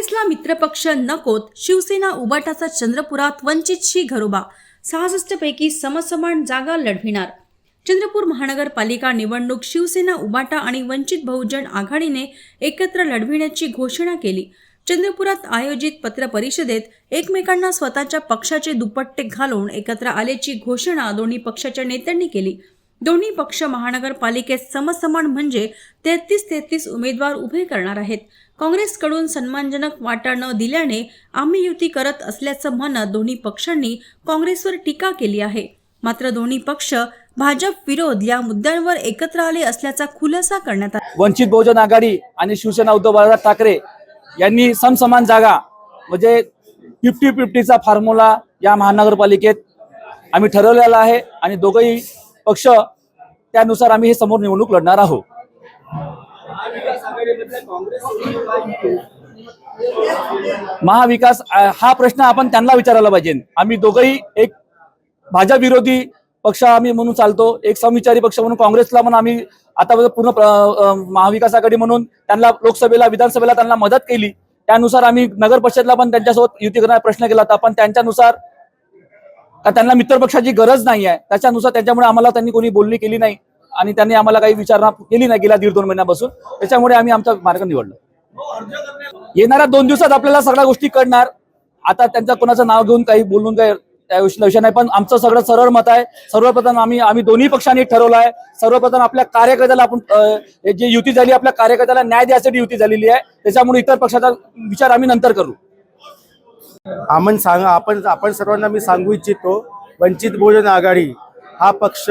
काँग्रेसला मित्रपक्ष नकोत शिवसेना उबाटाचा चंद्रपुरात वंचितशी घरोबा. सहासष्ट पैकी समसमान जागा लढविणार. चंद्रपूर महानगरपालिका निवडणूक शिवसेना उबाटा आणि वंचित बहुजन आघाडीने एकत्र लढविण्याची घोषणा केली. चंद्रपुरात आयोजित पत्रपरिषदेत एकमेकांना स्वतःच्या पक्षाचे दुपट्टे घालून एकत्र आल्याची घोषणा दोन्ही पक्षाच्या नेत्यांनी केली. दोन्ही पक्ष महानगरपालिकेत समसमान म्हणजे तेहतीस तेहतीस उमेदवार उभे करणार आहेत. काँग्रेसकडून सन्मानजनक वाटा न दिल्याने आम्ही युती करत असल्याचं म्हणत दोन्ही पक्षांनी काँग्रेसवर टीका केली आहे. मात्र दोन्ही पक्ष भाजप विरोध या मुद्द्यांवर एकत्र आले असल्याचा खुलासा करण्यात आला. वंचित बहुजन आघाडी आणि शिवसेना उद्धव बाळासाहेब ठाकरे यांनी समसमान जागा म्हणजे फिफ्टी फिफ्टीचा फॉर्म्युला या महानगरपालिकेत आम्ही ठरवलेला आहे आणि दोघंही पक्ष त्यानुसार आम्ही हे समोर निवडणूक लढणार आहोत. महाविकास हा प्रश्न आपण त्यांना विचारायला पाहिजे. आम्ही दोघंही एक भाजप विरोधी पक्ष आम्ही म्हणून चालतो एक समविचारी पक्ष म्हणून काँग्रेसला म्हणून आम्ही आता पूर्ण महाविकासाकडे महाविकास आघाडी म्हणून त्यांना लोकसभेला विधानसभेला त्यांना मदत केली. त्यानुसार आम्ही नगर परिषदला पण त्यांच्यासोबत युती करण्याचा प्रश्न केला होता पण त्यांच्यानुसार का त्यांना मित्रपक्षाची गरज नाही आहे. त्याच्यानुसार त्याच्यामुळे आम्हाला त्यांनी कोणी बोलणी केली नाही आणि त्यांनी आम्हाला काही विचारणा केली नाही गेल्या दीड दोन महिन्यापासून. त्याच्यामुळे आम्ही आमचा मार्ग निवडलो. येणाऱ्या दोन दिवसात आपल्याला सगळ्या गोष्टी कळणार. आता त्यांचं कोणाचं नाव घेऊन काही बोलून काही त्या गोष्टीला विषय नाही पण आमचं सगळं सरळ मत आहे. सर्वप्रथम आम्ही आम्ही दोन्ही पक्षांनी ठरवलं आहे. सर्वप्रथम आपल्या कार्यकर्त्याला आपण जी युती झाली आपल्या कार्यकर्त्याला न्याय द्यायसाठी युती झालेली आहे. त्याच्यामुळे इतर पक्षाचा विचार आम्ही नंतर करू. आपण सांग आपण आपण सर्वांना मी सांगू इच्छितो वंचित बहुजन आघाडी हा पक्ष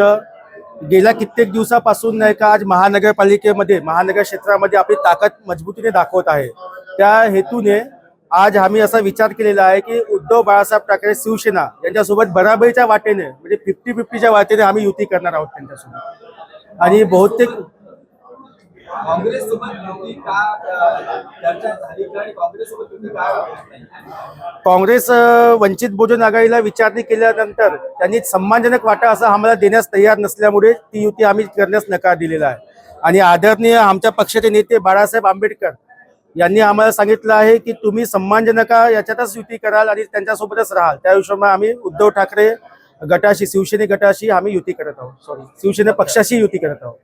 गेल्या कित्येक दिवसापासून नाही का आज महानगरपालिकेमध्ये महानगर क्षेत्रामध्ये आपली ताकद मजबूतीने दाखवत आहे. त्या हेतूने आज आम्ही असा विचार केलेला आहे की उद्धव बाळासाहेब ठाकरे शिवसेना यांच्यासोबत बराबरीच्या वाटेने म्हणजे फिफ्टी फिफ्टीच्या वाटेने आम्ही युती करणार आहोत त्यांच्यासोबत. आणि बहुतेक काँग्रेस सोबत युती का चर्चा झाली आणि काँग्रेस सोबत युती का काँग्रेस वंचित बहुजन आघाडीला विचारणी केल्यानंतर त्यांनी सन्मानजनक वाटा असा आम्हाला देण्यास तयार नसल्यामुळे ती युती आम्ही करण्यास नकार दिलेला आहे. आणि आदरणीय आमच्या पक्षाचे नेते बाळासाहेब आंबेडकर यांनी आम्हाला सांगितलं आहे की तुम्ही सन्मानजनक याच्यातच युती कराल आणि त्यांच्यासोबतच राहाल. त्या हिशोबाने आम्ही उद्धव ठाकरे गटाशी शिवसेने गटाशी आम्ही युती करत आहोत. सॉरी शिवसेना पक्षाशी युती करत आहोत.